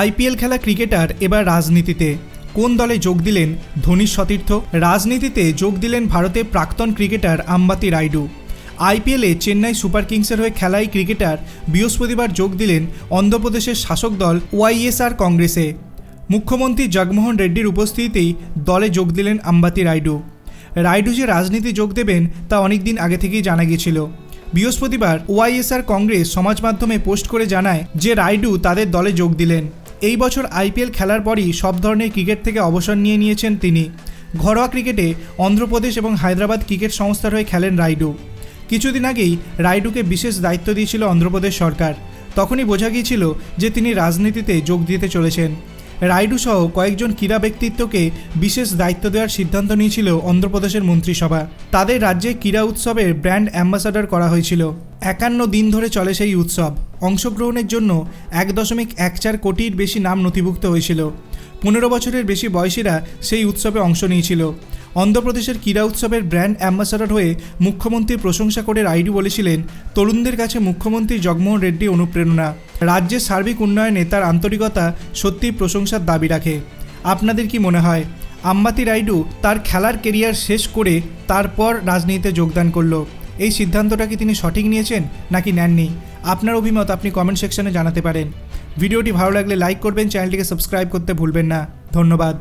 IPL খেলা cricketer এবার রাজনীতিতে। কোন দলে যোগ দিলেন ধোনির সতীর্থ? রাজনীতিতে যোগ দিলেন ভারতের প্রাক্তন ক্রিকেটার আম্বাতি রাইডু। আইপিএলে চেন্নাই সুপার কিংসের হয়ে খেলাই ক্রিকেটার বৃহস্পতিবার যোগ দিলেন অন্ধ্রপ্রদেশের শাসক দল ওয়াইএসআর কংগ্রেসে। মুখ্যমন্ত্রী জগমোহন রেড্ডির উপস্থিতিতেই দলে যোগ দিলেন আম্বাতি রাইডু। রাইডু যে রাজনীতি যোগ দেবেন তা অনেকদিন আগে থেকেই জানা গিয়েছিল। বৃহস্পতিবার ওয়াইএসআর কংগ্রেস সমাজ মাধ্যমে পোস্ট করে জানায় যে রাইডু তাদের দলে যোগ দিলেন। এই বছর আইপিএল খেলার পরই সব ধরনের ক্রিকেট থেকে অবসর নিয়ে নিয়েছেন তিনি। ঘরোয়া ক্রিকেটে অন্ধ্রপ্রদেশ এবং হায়দ্রাবাদ ক্রিকেট সংস্থার হয়ে খেলেন রাইডু। কিছুদিন আগেই রাইডুকে বিশেষ দায়িত্ব দিয়েছিল অন্ধ্রপ্রদেশ সরকার। তখনই বোঝা গিয়েছিল যে তিনি রাজনীতিতে যোগ দিতে চলেছেন। রাইডু সহ কয়েকজন ক্রীড়া ব্যক্তিত্বকে বিশেষ দায়িত্ব দেওয়ার সিদ্ধান্ত নিয়েছিল অন্ধ্রপ্রদেশের মন্ত্রিসভা। তাদের রাজ্যে ক্রীড়া উৎসবের ব্র্যান্ড অ্যাম্বাসাডর করা হয়েছিল। একান্ন দিন ধরে চলে সেই উৎসব। অংশগ্রহণের জন্য এক দশমিক এক চার কোটির বেশি নাম নথিভুক্ত হয়েছিল। পনেরো বছরের বেশি বয়সীরা সেই উৎসবে অংশ নিয়েছিল। অন্ধ্রপ্রদেশের ক্রীড়া উৎসবের ব্র্যান্ড অ্যাম্বাসাডর হয়ে মুখ্যমন্ত্রীর প্রশংসা করে রাইডু বলেছিলেন, তরুণদের কাছে মুখ্যমন্ত্রী জগমোহন রেড্ডি অনুপ্রেরণা। রাজ্যের সার্বিক উন্নয়নে তার আন্তরিকতা সত্যিই প্রশংসার দাবি রাখে। আপনাদের কি মনে হয়? আম্বাতি রাইডু তার খেলার কেরিয়ার শেষ করে তারপর রাজনীতিতে যোগদান করল। এই সিদ্ধান্তটা কি তিনি সঠিক নিয়েছেন নাকি নেননি? আপনার অভিমত আপনি কমেন্ট সেকশনে জানাতে পারেন। ভিডিওটি ভালো লাগলে লাইক করবেন চ্যানেলটিকে সাবস্ক্রাইব করতে ভুলবেন না। ধন্যবাদ।